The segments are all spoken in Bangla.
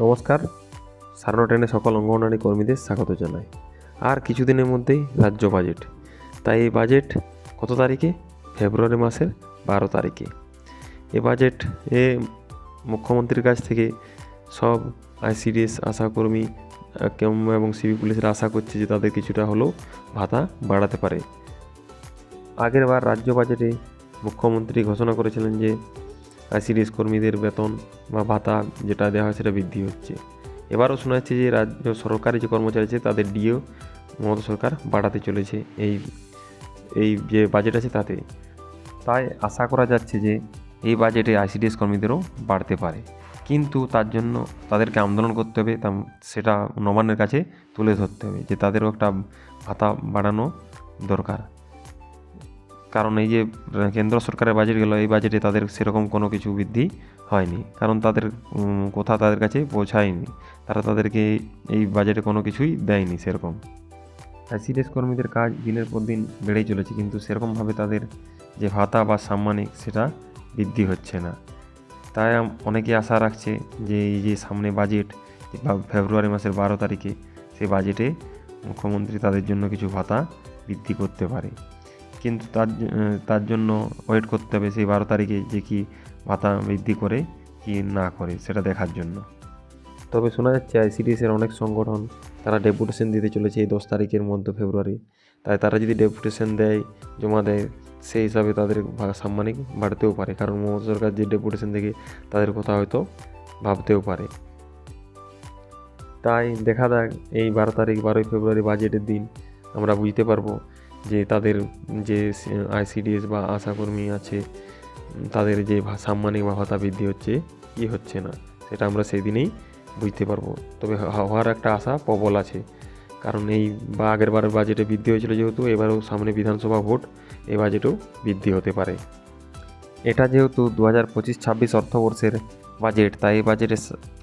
নমস্কার। সারনো ট্রেনে সকল অঙ্গনওয়াড়ি কর্মীদের স্বাগত জানাই। আর কিছুদিনের মধ্যেই রাজ্য বাজেট। তাই এই বাজেট কত তারিখে? ফেব্রুয়ারি মাসের বারো তারিখে। এ বাজেট এ মুখ্যমন্ত্রীর কাছ থেকে সব আইসিডিএস আশাকর্মী এবং সিভি পুলিশের আশা করছে যে তাদের কিছুটা হলেও ভাতা বাড়াতে পারে। আগের বার রাজ্য বাজেটে মুখ্যমন্ত্রী ঘোষণা করেছিলেন যে আইসিডিএস কর্মীদের বেতন বা ভাতা যেটা দেওয়া হয় সেটা বৃদ্ধি হচ্ছে। এবারও শোনা যাচ্ছে যে রাজ্য সরকারি যে কর্মচারী আছে তাদের ডিও মমতা সরকার বাড়াতে চলেছে এই এই যে বাজেট আছে তাতে। তাই আশা করা যাচ্ছে যে এই বাজেটে আইসিডিএস কর্মীদেরও বাড়তে পারে। কিন্তু তার জন্য তাদেরকে আন্দোলন করতে হবে, তা সেটা নবান্নের কাছে তুলে ধরতে হবে যে তাদেরও একটা ভাতা বাড়ানো দরকার। কারণ এই যে কেন্দ্র সরকারের বাজেট গেল, এই বাজেটে তাদের সেরকম কোনো কিছু বৃদ্ধি হয়নি। কারণ তাদের কথা তাদের কাছে পৌঁছায়নি। তারা তাদেরকে এই বাজেটে কোনো কিছুই দেয়নি সেরকম। আইসিডিএস কর্মীদের কাজ দিনের পর দিন বেড়েই চলেছে, কিন্তু সেরকমভাবে তাদের যে ভাতা বা সাম্মানিক সেটা বৃদ্ধি হচ্ছে না। তাই অনেকে আশা রাখছে যে, এই যে সামনে বাজেট বা ফেব্রুয়ারি মাসের বারো তারিখে সেই বাজেটে মুখ্যমন্ত্রী তাদের জন্য কিছু ভাতা বৃদ্ধি করতে পারে। কিন্তু তার তার জন্য ওয়েট করতে হবে সেই বারো তারিখে যে কি ভাতা বৃদ্ধি করে কি না করে সেটা দেখার জন্য। তবে শোনা যাচ্ছে আইসিডিএসের অনেক সংগঠন তারা ডেপুটেশন দিতে চলেছে এই দশ তারিখের মধ্যে ফেব্রুয়ারি তাই তারা যদি ডেপুটেশন দেয়, জমা দেয়, সেই হিসাবে তাদের সাম্মানিক বাড়তেও পারে। কারণ মমতা সরকার যে ডেপুটেশন দেখে তাদের কথা হয়তো ভাবতেও পারে। তাই দেখা যাক এই বারো তারিখ, বারোই ফেব্রুয়ারি বাজেটের দিন আমরা বুঝতে পারব। যে তাদের যে আইসিডিএস বা আশাকর্মী আছে তাদের যে সাম্মানিক বা ভাতা বৃদ্ধি হচ্ছে কি হচ্ছে না। সেটা আমরা সেই দিনেই বুঝতে পারব। তবে হওয়ার একটা আশা প্রবল আছে। কারণ এই বা আগের বারের বাজেটে বৃদ্ধি হয়েছিল যেহেতু, এবারেও সামনে বিধানসভা ভোট এই বাজেটেও বৃদ্ধি হতে পারে। এটা যেহেতু দু হাজার পঁচিশ ছাব্বিশ অর্থবর্ষের বাজেট, তাই এই বাজেটে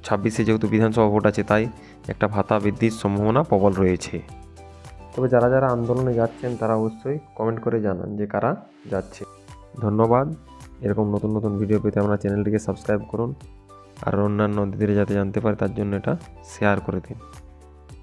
ছাব্বিশে যেহেতু বিধানসভা ভোট আছে, তাই একটা ভাতা বৃদ্ধির সম্ভাবনা প্রবল রয়েছে। তবে যারা যারা আন্দোলনে যাচ্ছেন, তারা অবশ্যই কমেন্ট করে জানান যে কারা যাচ্ছে। ধন্যবাদ। এরকম নতুন নতুন ভিডিও পেতে আপনার চ্যানেলটিকে সাবস্ক্রাইব করুন। আর অন্যান্য দিদিরা যাতে জানতে পারে, তার জন্য এটা শেয়ার করে দিন।